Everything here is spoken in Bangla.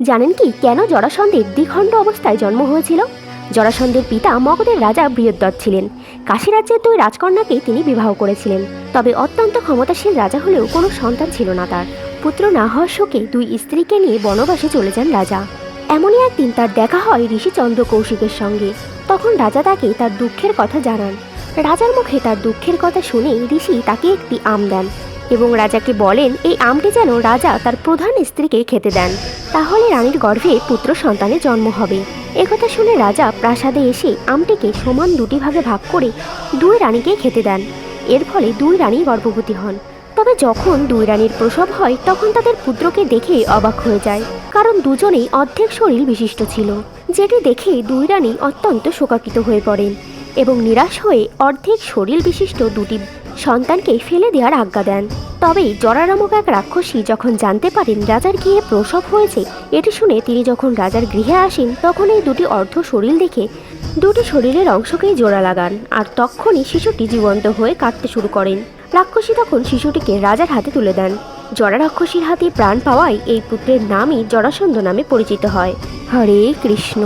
জানেন কি, কেন জরাসন্ধের দ্বিখণ্ড অবস্থায় জন্ম হয়েছিল? জরাসন্ধের পিতা মগধের রাজা বৃহদ্দত ছিলেন। কাশী রাজ্যের দুই রাজকন্যাকেই তিনি বিবাহ করেছিলেন। তবে অত্যন্ত ক্ষমতাশীল রাজা হলেও কোনো সন্তান ছিল না তার। পুত্র না হওয়ার শোকে দুই স্ত্রীকে নিয়ে বনবাসে চলে যান রাজা। এমনই একদিন তার দেখা হয় ঋষি চন্দ্র কৌশিকের সঙ্গে। তখন রাজা তাকে তার দুঃখের কথা জানান। রাজার মুখে তার দুঃখের কথা শুনে ঋষি তাকে একটি আম দেন। এবং রাজাকে বলেন, এই আমটি যেন রাজা তার প্রধান স্ত্রীকে খেতে দেন। তাহলে রানীর গর্ভে পুত্র সন্তানের জন্ম হবে। একথা শুনে রাজা প্রাসাদে এসে আমটিকে সমান দুটি ভাগে ভাগ করে দুই রানীকে খেতে দেন। এর ফলে দুই রানী গর্ভবতী হন। তবে যখন দুই রানীর প্রসব হয়, তখন তাদের পুত্রকে দেখে অবাক হয়ে যায়। কারণ দুজনেই অর্ধেক শরীর বিশিষ্ট ছিল, যেটি দেখে দুই রানী অত্যন্ত শোকাকিত হয়ে পড়েন এবং নিরাশ হয়ে অর্ধেক শরীর বিশিষ্ট দুটি সন্তানকে ফেলে দেওয়ার আজ্ঞা দেন। তবে জরা নামক এক রাক্ষসী যখন জানতে পারেন রাজার গৃহে প্রসব হয়েছে, এটি শুনে তিনি যখন রাজার গৃহে আসেন, তখন এই দুটি অর্ধ শরীর দেখে দুটি শরীরের অংশকেই জোড়া লাগান আর তখনই শিশুটি জীবন্ত হয়ে কাঁদতে শুরু করেন। রাক্ষসী তখন শিশুটিকে রাজার হাতে তুলে দেন। জরা রাক্ষসীর হাতে প্রাণ পাওয়ায় এই পুত্রের নামই জরাসন্ধ নামে পরিচিত হয়। হরে কৃষ্ণ।